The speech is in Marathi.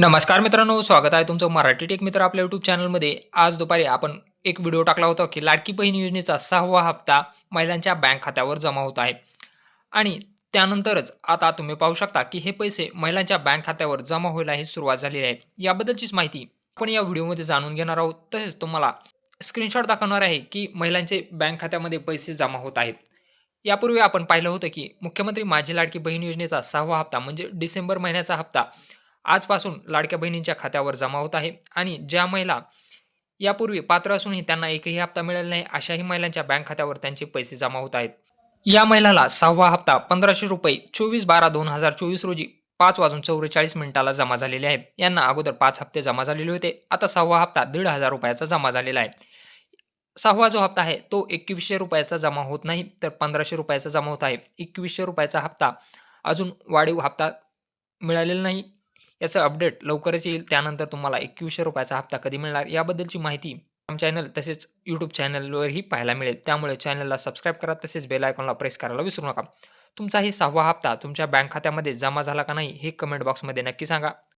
नमस्कार मित्रांनो स्वागत आहे तुमचं मराठी टेक मित्र आपल्या यूट्यूब चॅनलमध्ये. आज दुपारी आपण एक व्हिडिओ टाकला होता की लाडकी बहीण योजनेचा सहावा हप्ता महिलांच्या बँक खात्यावर जमा होत आहे. आणि त्यानंतरच आता तुम्ही पाहू शकता की हे पैसे महिलांच्या बँक खात्यावर जमा व्हायला ही सुरुवात झालेली आहे. याबद्दलचीच माहिती आपण या व्हिडिओमध्ये जाणून घेणार आहोत. तसेच तुम्हाला स्क्रीनशॉट दाखवणार आहे की महिलांचे बँक खात्यामध्ये पैसे जमा होत आहेत. यापूर्वी आपण पाहिलं होतं की मुख्यमंत्री माझी लाडकी बहीण योजनेचा सहावा हप्ता म्हणजे डिसेंबर महिन्याचा हप्ता आजपासून लाडक्या बहिणींच्या खात्यावर जमा होत आहे आणि ज्या महिला यापूर्वी पात्र असूनही त्यांना एकही हप्ता मिळाला नाही अशाही महिलांच्या बँक खात्यावर त्यांचे पैसे जमा होत आहेत. या महिलाला सहावा हप्ता पंधराशे रुपये चोवीस बारा दोन हजार चोवीस रोजी पाच वाजून चौवेचाळीस मिनिटाला जमा झालेले आहे. यांना अगोदर पाच हप्ते जमा झालेले होते. आता सहावा हप्ता दीड हजार रुपयाचा जमा झालेला आहे. सहावा जो हप्ता आहे तो एकवीसशे रुपयाचा जमा होत नाही तर पंधराशे रुपयाचा जमा होत आहे. एकवीसशे रुपयाचा हप्ता अजून वाढीव हप्ता मिळालेला नाही. याचं अपडेट लवकरच येईल. त्यानंतर तुम्हाला एकवीसशे रुपयाचा हप्ता कधी मिळणार? याबद्दलची माहिती आमच्या चॅनल तसेच यूट्यूब चॅनलवरही पाहायला मिळेल. त्यामुळे चॅनलला सबस्क्राईब करा तसेच बेल आयकॉनला प्रेस करायला विसरू नका. तुमचाही सहावा हप्ता तुमच्या बँक खात्यामध्ये जमा झाला का नाही हे कमेंट बॉक्समध्ये नक्की सांगा.